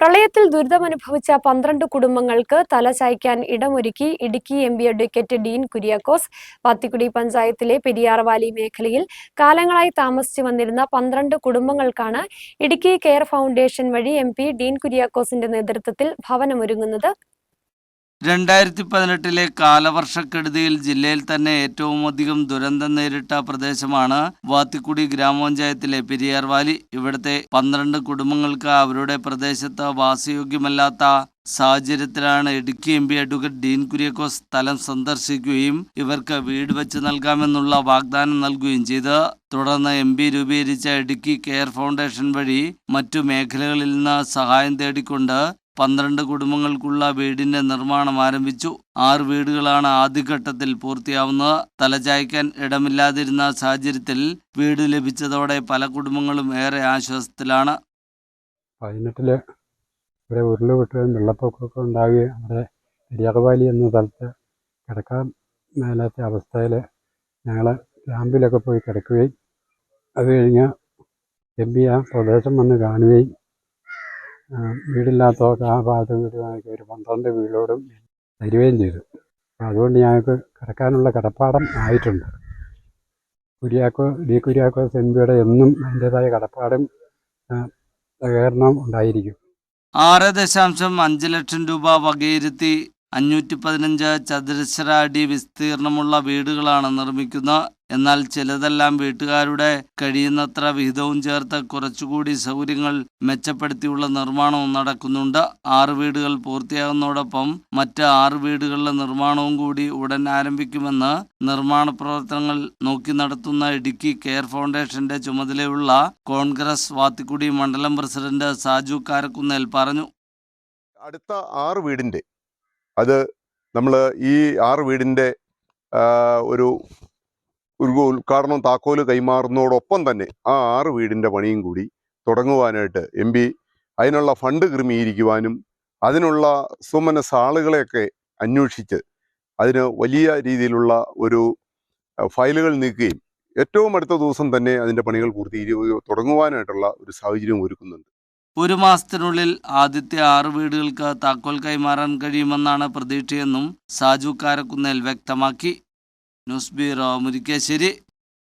പ്രളയത്തിൽ ദുരിതമനുഭവിച്ച പന്ത്രണ്ട് കുടുംബങ്ങൾക്ക് തലചായ്ക്കാൻ ഇടമൊരുക്കി Idukki M P advocate Dean Kuriakose Pathikudi പഞ്ചായത്തിലെ പെരിയാർവാലി മേഖലയിൽ കാലങ്ങളായി താമസിച്ചു വന്നിരുന്ന പന്ത്രണ്ട് കുടുംബങ്ങൾക്കാണ് ഇടുക്കി കെയർ ഫൗണ്ടേഷൻ വഴി എം ഡീൻ കുര്യാക്കോസിന്റെ നേതൃത്വത്തിൽ ഭവനമൊരുങ്ങുന്നത്. രണ്ടായിരത്തി പതിനെട്ടിലെ കാലവർഷക്കെടുതിയിൽ ജില്ലയിൽ തന്നെ ഏറ്റവും അധികം ദുരന്തം നേരിട്ട പ്രദേശമാണ് വാത്തിക്കുടി ഗ്രാമപഞ്ചായത്തിലെ പെരിയാർ വാലി. ഇവിടുത്തെ പന്ത്രണ്ട് കുടുംബങ്ങൾക്ക് അവരുടെ പ്രദേശത്ത് വാസയോഗ്യമല്ലാത്ത സാഹചര്യത്തിലാണ് Idukki M P advocate Dean Kuriakose സ്ഥലം സന്ദർശിക്കുകയും ഇവർക്ക് വീട് വെച്ച് നൽകാമെന്നുള്ള വാഗ്ദാനം നൽകുകയും ചെയ്ത്. തുടർന്ന് എം പി രൂപീകരിച്ച ഇടുക്കി കെയർ ഫൗണ്ടേഷൻ വഴി മറ്റു മേഖലകളിൽ നിന്ന് സഹായം തേടിക്കൊണ്ട് പന്ത്രണ്ട് കുടുംബങ്ങൾക്കുള്ള വീടിന്റെ നിർമ്മാണം ആരംഭിച്ചു. ആറ് വീടുകളാണ് ആദ്യഘട്ടത്തിൽ പൂർത്തിയാവുന്നത്. തലചായ്ക്കാൻ ഇടമില്ലാതിരുന്ന സാഹചര്യത്തിൽ വീട് ലഭിച്ചതോടെ പല കുടുംബങ്ങളും ഏറെ ആശ്വാസത്തിലാണ്. പതിനെട്ടിൽ ഇവിടെ ഉരുളുപൊട്ടുകയും വെള്ളപ്പൊക്കമൊക്കെ ഉണ്ടാവുകയും അവിടെ പെരിയാർവാലി എന്ന സ്ഥലത്ത് കിടക്കാൻ മേലാത്ത അവസ്ഥയിൽ ഞങ്ങൾ ക്യാമ്പിലൊക്കെ പോയി കിടക്കുകയും അത് കഴിഞ്ഞ് എം പി ആ പ്രദേശം വന്ന് കാണുകയും വീടില്ലാത്തവർക്ക് ആ ഭാഗത്ത് വീട് വാങ്ങിക്കുക ഒരു പന്ത്രണ്ട് വീടോടും തരികയും ചെയ്തു. അപ്പം അതുകൊണ്ട് ഞങ്ങൾക്ക് കിടക്കാനുള്ള കടപ്പാടം ആയിട്ടുണ്ട്. കുര്യാക്കോ ഡി കുര്യാക്കോ സെൻബിയുടെ എന്നും അതിന്റെതായ കടപ്പാടും സഹകരണം ഉണ്ടായിരിക്കും. ആറ് ദശാംശം അഞ്ച് ലക്ഷം രൂപ വകയിരുത്തി അഞ്ഞൂറ്റി പതിനഞ്ച് ചതുരശ്ര അടി വിസ്തീർണമുള്ള വീടുകളാണ് നിർമ്മിക്കുന്നത് എന്നാൽ ചിലതെല്ലാം വീട്ടുകാരുടെ കഴിയുന്നത്ര വിഹിതവും ചേർത്ത് കുറച്ചുകൂടി സൗകര്യങ്ങൾ മെച്ചപ്പെടുത്തിയുള്ള നിർമ്മാണവും നടക്കുന്നുണ്ട്. ആറ് വീടുകൾ പൂർത്തിയാകുന്നതോടൊപ്പം മറ്റ് ആറ് വീടുകളുടെ നിർമ്മാണവും കൂടി ഉടൻ ആരംഭിക്കുമെന്ന് നിർമ്മാണ പ്രവർത്തനങ്ങൾ നോക്കി നടത്തുന്ന ഇടുക്കി കെയർ ഫൗണ്ടേഷന്റെ ചുമതലയുള്ള കോൺഗ്രസ് വാത്തിക്കുടി മണ്ഡലം പ്രസിഡന്റ് സാജു കാരക്കുന്നേൽ പറഞ്ഞു. അടുത്ത ആറ് വീടിന്റെ അത് നമ്മൾ ഈ ആറ് വീടിന്റെ ഒരു ഒരു ഉദ്ഘാടനം താക്കോൽ കൈമാറുന്നതോടൊപ്പം തന്നെ ആ ആറ് വീടിന്റെ പണിയും കൂടി തുടങ്ങുവാനായിട്ട് എം പി അതിനുള്ള ഫണ്ട് ക്രമീകരിക്കുവാനും അതിനുള്ള സുമനസ് ആളുകളെയൊക്കെ അന്വേഷിച്ച് അതിന് വലിയ രീതിയിലുള്ള ഒരു ഫയലുകൾ നീക്കുകയും ഏറ്റവും അടുത്ത ദിവസം തന്നെ അതിന്റെ പണികൾ പൂർത്തീകരിക്കുകയോ തുടങ്ങുവാനായിട്ടുള്ള ഒരു സാഹചര്യം ഒരുക്കുന്നുണ്ട്. ഒരു മാസത്തിനുള്ളിൽ ആദ്യത്തെ ആറ് വീടുകൾക്ക് താക്കോൽ കൈമാറാൻ കഴിയുമെന്നാണ് പ്രതീക്ഷയെന്നും സാജു കാരക്കുന്നേൽ വ്യക്തമാക്കി. Nusbi ramır geçeri